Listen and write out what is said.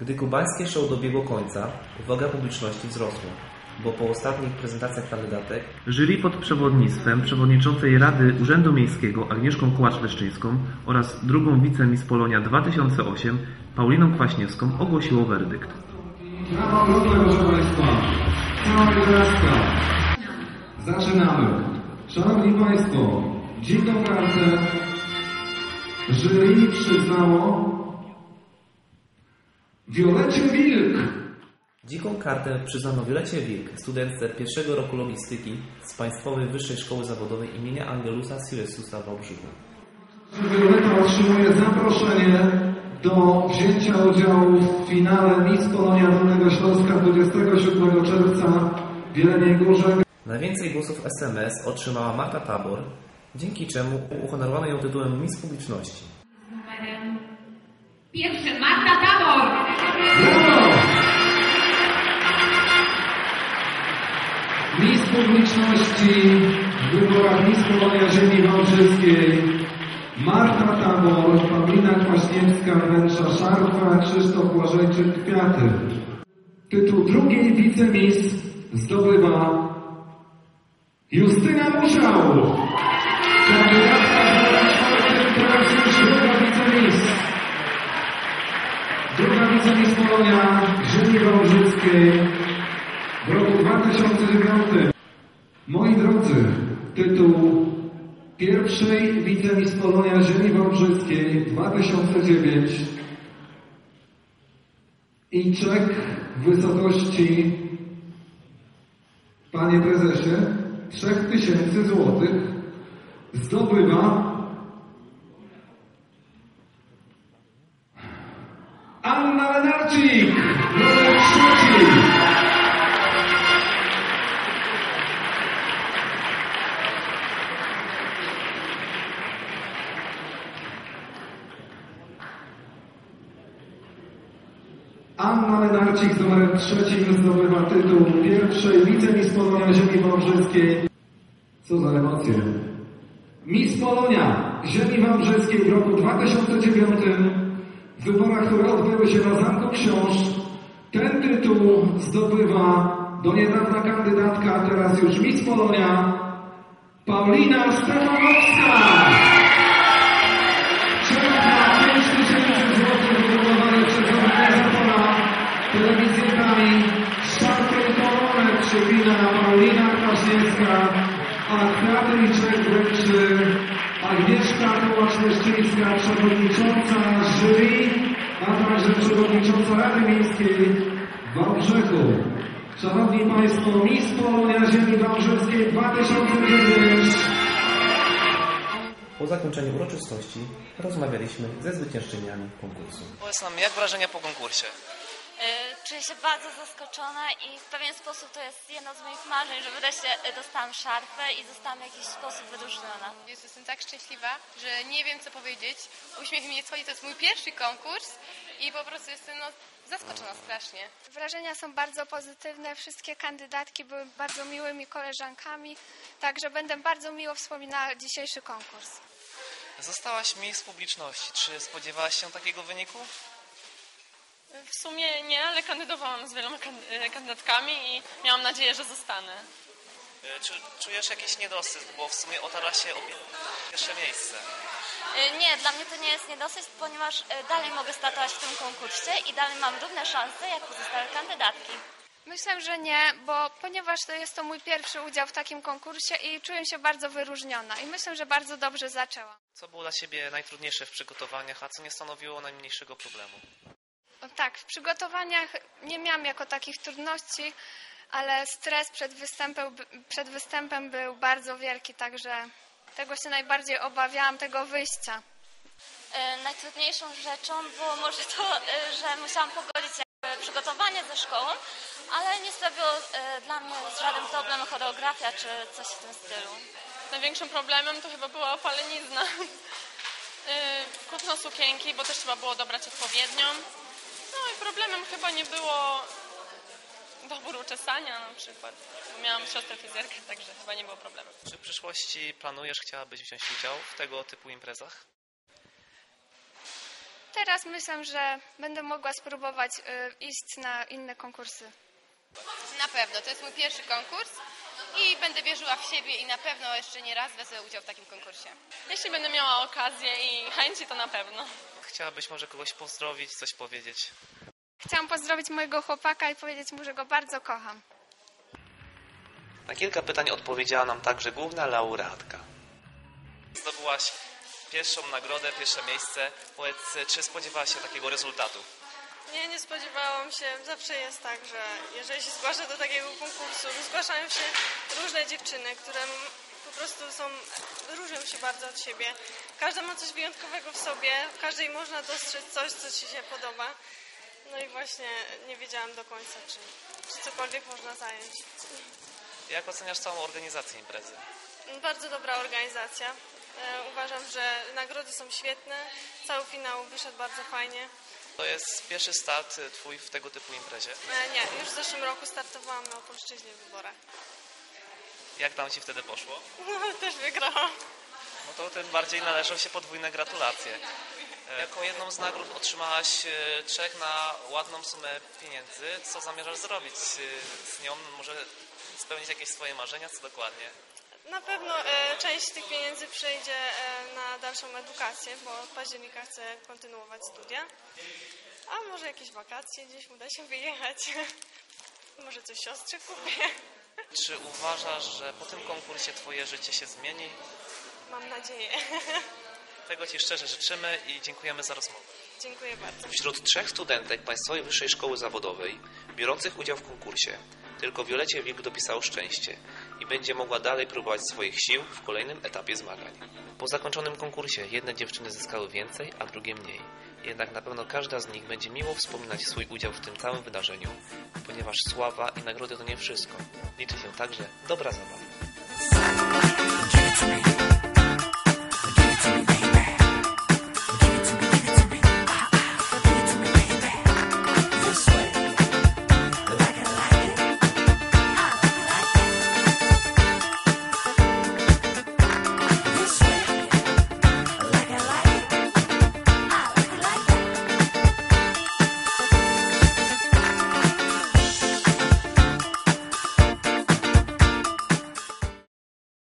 Gdy kubańskie show dobiegło końca, uwaga publiczności wzrosła, bo po ostatnich prezentacjach kandydatek Jury pod przewodnictwem przewodniczącej Rady Urzędu Miejskiego Agnieszką Kułacz-Leszczyńską oraz drugą wicemis Polonia 2008 Pauliną Kwaśniewską ogłosiło werdykt. Proszę Państwa. Zaczynamy. Szanowni Państwo, dziką kartę jury przyznało Wiolecie Wilk. Dziką kartę przyznano Wiolecie Wilk, studentce pierwszego roku logistyki z Państwowej Wyższej Szkoły Zawodowej imienia Angelusa Silesusa w Wałbrzychu. Wioleta otrzymuje zaproszenie do wzięcia udziału w finale Miss Polonia Dolnego Śląska 27 czerwca w Jeleniej Górze. Najwięcej głosów SMS otrzymała Marta Tabor, dzięki czemu uhonorowano ją tytułem Miss Publiczności. numerem pierwszym Publiczności w wyborach Polonia Ziemi Wałbrzyskiej Marta Tabor, Paulina Kwaśniewska, wręcza szarfa, Krzysztof Łażejczyk, kwiaty. Tytuł drugiej wicemis zdobywa Justyna Musiał. Kandydatka numer czwartym, teraz druga wicemis. Druga wicemis Polonia Ziemi Wałbrzyskiej w roku 2009. Moi drodzy, tytuł pierwszej wicemis Polonia Ziemi Wałbrzyskiej 2009 i czek w wysokości, panie prezesie, 3000 złotych zdobywa Anna Lenarczyk z numerem trzecim zdobywa tytuł pierwszej wicemis Polonia Ziemi Wałbrzyskiej. Co za emocje. Miss Polonia Ziemi Wałbrzyskiej w roku 2009 w wyborach, które odbyły się na Zamku Książ. Ten tytuł zdobywa do niedawna kandydatka, a teraz już Miss Polonia Paulina Stefanowska. Przypina Paulina Kwaśniewska, a kwiaty i czek wręczy Agnieszka Kołacz-Leszczyńska, przewodnicząca jury, a także przewodnicząca Rady Miejskiej w Wałbrzychu. Szanowni Państwo, Miss Polonia Ziemi Wałbrzyskiej 2009. Po zakończeniu uroczystości rozmawialiśmy ze zwyciężczyniami konkursu. Powiedz nam, jak wrażenia po konkursie? Y, Czuję się bardzo zaskoczona i w pewien sposób to jest jedno z moich marzeń, że wreszcie y, dostałam szarfę i zostałam w jakiś sposób wyróżniona. Jezu, Jestem tak szczęśliwa, że nie wiem co powiedzieć. Uśmiech mi nie schodzi, to jest mój pierwszy konkurs i po prostu jestem no, zaskoczona strasznie. Wrażenia są bardzo pozytywne. Wszystkie kandydatki były bardzo miłymi koleżankami, także będę bardzo miło wspominała dzisiejszy konkurs. Zostałaś Miss Publiczności. Czy spodziewałaś się takiego wyniku? W sumie nie, ale kandydowałam z wieloma e, kandydatkami i miałam nadzieję, że zostanę. E, Czy czujesz jakiś niedosyt, bo w sumie otarła się o pierwsze miejsce? Y, Nie, dla mnie to nie jest niedosyt, ponieważ dalej mogę startować w tym konkursie i dalej mam równe szanse jak pozostałe kandydatki. Myślę, że nie, bo ponieważ to jest to mój pierwszy udział w takim konkursie i czuję się bardzo wyróżniona i myślę, że bardzo dobrze zaczęłam. Co było dla Ciebie najtrudniejsze w przygotowaniach, a co nie stanowiło najmniejszego problemu? Tak, w przygotowaniach nie miałam jako takich trudności, ale stres przed występem, przed występem był bardzo wielki, także tego się najbardziej obawiałam, tego wyjścia. Y, Najtrudniejszą rzeczą było może to, y, że musiałam pogodzić przygotowanie ze szkołą, ale nie sprawiło y, dla mnie żaden problem choreografia czy coś w tym stylu. Największym problemem to chyba była opalenizna. Kupno sukienki, bo też trzeba było dobrać odpowiednią. Problemem chyba nie było dobór uczesania na przykład. Miałam siostrę fryzjerkę, także chyba nie było problemu. Czy w przyszłości planujesz, chciałabyś wziąć udział w tego typu imprezach? teraz myślę, że będę mogła spróbować y, iść na inne konkursy. Na pewno, to jest mój pierwszy konkurs i będę wierzyła w siebie i na pewno jeszcze nie raz wezmę udział w takim konkursie. Jeśli będę miała okazję i chęci, to na pewno. Chciałabyś może kogoś pozdrowić, coś powiedzieć? Chciałam pozdrowić mojego chłopaka i powiedzieć mu, że go bardzo kocham. Na kilka pytań odpowiedziała nam także główna laureatka. Zdobyłaś pierwszą nagrodę, pierwsze miejsce. Powiedz, czy spodziewałaś się takiego rezultatu? Nie, nie spodziewałam się. Zawsze jest tak, że jeżeli się zgłasza do takiego konkursu, zgłaszają się różne dziewczyny, które po prostu są, różnią się bardzo od siebie. Każda ma coś wyjątkowego w sobie, w każdej można dostrzec coś, co ci się podoba. No i właśnie nie wiedziałam do końca, czy, czy cokolwiek można zająć. Jak oceniasz całą organizację imprezy? Bardzo dobra organizacja. E, uważam, że nagrody są świetne. Cały finał wyszedł bardzo fajnie. To jest pierwszy start y, twój w tego typu imprezie. E, nie, już w zeszłym roku startowałam na Opolszczyźnie w wyborach. Jak tam ci wtedy poszło? No, też wygrałam. No to tym bardziej należą się podwójne gratulacje. E, Jako jedną z nagród otrzymałaś e, czek na ładną sumę pieniędzy. Co zamierzasz zrobić e, z nią? Może spełnić jakieś swoje marzenia? Co dokładnie? Na pewno e, część tych pieniędzy przejdzie e, na dalszą edukację, bo od października chcę kontynuować studia. A może jakieś wakacje gdzieś uda się wyjechać. może coś siostrze kupię. Czy uważasz, że po tym konkursie twoje życie się zmieni? Mam nadzieję. Tego ci szczerze życzymy i dziękujemy za rozmowę. Dziękuję bardzo. Wśród trzech studentek Państwowej Wyższej Szkoły Zawodowej biorących udział w konkursie tylko Wiolecie Wilk dopisało szczęście i będzie mogła dalej próbować swoich sił w kolejnym etapie zmagań. Po zakończonym konkursie jedne dziewczyny zyskały więcej, a drugie mniej. Jednak na pewno każda z nich będzie miło wspominać swój udział w tym całym wydarzeniu, ponieważ sława i nagrody to nie wszystko. Liczy się także dobra zabawa.